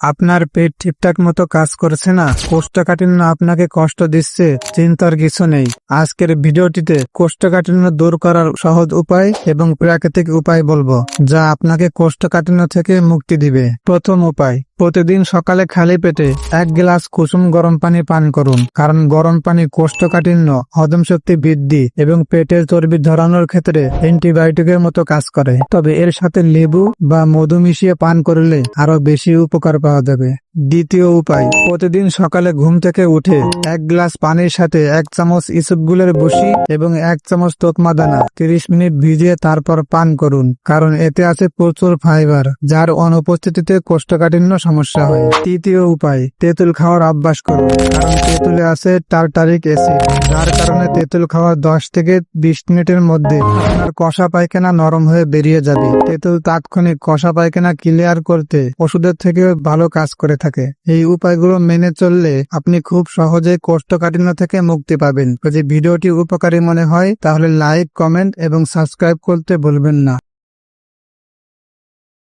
আপনার পেট ঠিকঠাক মতো কাজ করছে না। কোষ্ঠকাঠিন্য আপনাকে কষ্ট দিচ্ছে, চিন্তার কিছু নেই। আজকের ভিডিওটিতে কোষ্ঠকাঠিন্য দূর করার সহজ উপায় এবং প্রাকৃতিক উপায় বলব, যা আপনাকে কোষ্ঠকাঠিন্য থেকে মুক্তি দিবে। প্রথম উপায় প্রতিদিন সকালে খালি পেটে এক গ্লাস কুসুম গরম পানি পান করুন। কারণ গরম পানি কোষ্ঠকাঠিন্য, হজম শক্তি বৃদ্ধি এবং পেটের চর্বি ধরানোর ক্ষেত্রে অ্যান্টিবায়োটিকের মতো কাজ করে। তবে এর সাথে লেবু বা মধু মিশিয়ে পান করলে আরও বেশি উপকার পাওয়া যাবে। দ্বিতীয় উপায়, প্রতিদিন সকালে ঘুম থেকে উঠে এক গ্লাস পানির সাথে এক চামচ ইসবগুলের বসি এবং এক চামচ তোকমা দানা তিরিশ মিনিট ভিজিয়ে তারপর পান করুন। কারণ এতে আছে প্রচুর ফাইবার, যার অনুপস্থিতিতে কোষ্ঠকাঠিন্য সমস্যা হয়। তৃতীয় উপায়, তেঁতুল খাওয়ার অভ্যাস করুন কারণ তেঁতুলে আছে টার্টারিক অ্যাসিড, যার কারণে তেঁতুল খাওয়ার দশ থেকে বিশ মিনিটের মধ্যে আপনার কষা পায়খানা নরম হয়ে বেরিয়ে যাবে। তেঁতুল তাৎক্ষণিক কষা পায়খানা ক্লিয়ার করতে ওষুধের থেকে ভালো কাজ করে থাকে। এই উপায়গুলো মেনে চললে আপনি খুব সহজে কোষ্ঠকাঠিন্য থেকে মুক্তি পাবেন। যদি ভিডিওটি উপকারী মনে হয়, তাহলে লাইক কমেন্ট এবং সাবস্ক্রাইব করতে ভুলবেন না।